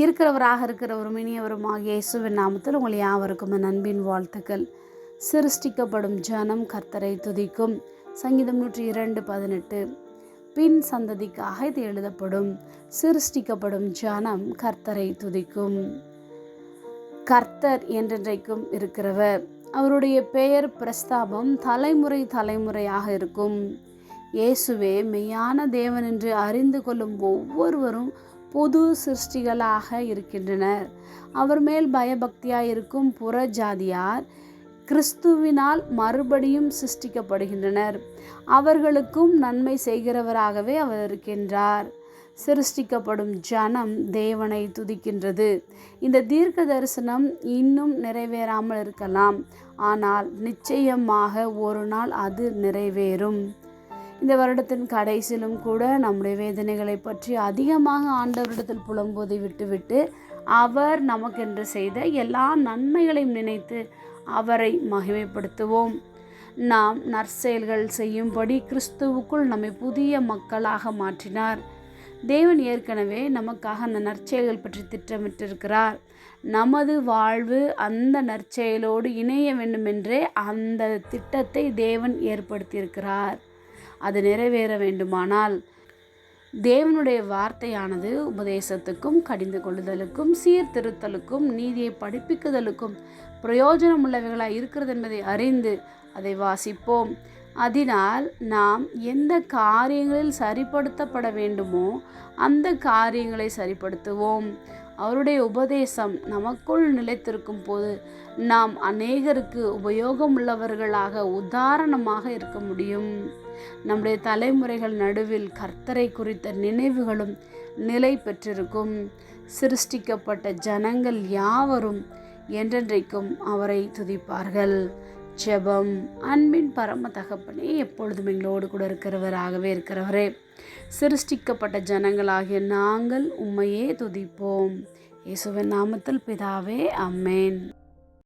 இருக்கிறவராக இருக்கிறவரும் இனியவரும் ஆகிய இயேசுவின் நாமத்தில் உங்கள் யாவருக்கும் நண்பின் அன்பின் வாழ்த்துக்கள். சிருஷ்டிக்கப்படும் ஜனம் கர்த்தரை துதிக்கும். சங்கீதம் நூற்றி இரண்டு பதினெட்டு. பின் சந்ததிக்காக இது எழுதப்படும். சிருஷ்டிக்கப்படும் ஜனம் கர்த்தரை துதிக்கும். கர்த்தர் என்றென்றைக்கும் இருக்கிறவர். அவருடைய பெயர் பிரஸ்தாபம் தலைமுறை தலைமுறையாக இருக்கும். இயேசுவே மெய்யான தேவன் என்று அறிந்து கொள்ளும் ஒவ்வொருவரும் பொது சிருஷ்டிகளாக இருக்கின்றனர். அவர் மேல் பயபக்தியாக இருக்கும் புற ஜாதியார் கிறிஸ்துவினால் மறுபடியும் சிருஷ்டிக்கப்படுகின்றனர். அவர்களுக்கும் நன்மை செய்கிறவராகவே அவர் இருக்கின்றார். சிருஷ்டிக்கப்படும் ஜனம் தேவனை துதிக்கின்றது. இந்த தீர்க்க தரிசனம் இன்னும் நிறைவேறாமல் இருக்கலாம். ஆனால் நிச்சயமாக ஒரு நாள் அது நிறைவேறும். இந்த வருடத்தின் கடைசியிலும் கூட நம்முடைய வேதனைகளை பற்றி அதிகமாக ஆண்டவரிடத்தில் புலம்போதை விட்டுவிட்டு அவர் நமக்கென்று செய்த எல்லா நன்மைகளையும் நினைத்து அவரை மகிமைப்படுத்துவோம். நாம் நற்செயல்கள் செய்யும்படி கிறிஸ்துவுக்குள் நம்மை புதிய மக்களாக மாற்றினார். தேவன் ஏற்கனவே நமக்காக அந்த நற்செயல்கள் பற்றி திட்டமிட்டிருக்கிறார். நமது வாழ்வு அந்த நற்செயலோடு இணைய வேண்டுமென்றே அந்த திட்டத்தை தேவன் ஏற்படுத்தியிருக்கிறார். அது நிறைவேற வேண்டுமானால் தேவனுடைய வார்த்தையானது உபதேசத்துக்கும் கடிந்து கொள்ளுதலுக்கும் சீர்திருத்தலுக்கும் நீதியை படிப்பிக்குதலுக்கும் பிரயோஜனம் உள்ளவைகளாக இருக்கிறது என்பதை அறிந்து அதை வாசிப்போம். அதனால் நாம் எந்த காரியங்களில் சரிப்படுத்தப்பட வேண்டுமோ அந்த காரியங்களை சரிப்படுத்துவோம். அவருடைய உபதேசம் நமக்குள் நிலைத்திருக்கும் போது நாம் அநேகருக்கு உபயோகமுள்ளவர்களாக உதாரணமாக இருக்க முடியும். நம்முடைய தலைமுறைகள் நடுவில் கர்த்தரை குறித்த நினைவுகளும் நிலை பெற்றிருக்கும். சிருஷ்டிக்கப்பட்ட ஜனங்கள் யாவரும் என்றென்றைக்கும் அவரை துதிப்பார்கள். ஜெபம் அன்பின் பரம தகப்பனே எப்பொழுதும் எங்களோடு கூட இருக்கிறவராகவே இருக்கிறவரே. சிருஷ்டிக்கப்பட்ட ஜனங்களாகிய நாங்கள் உம்மையே துதிப்போம். இயேசுவின் நாமத்தில் பிதாவே அம்மேன்.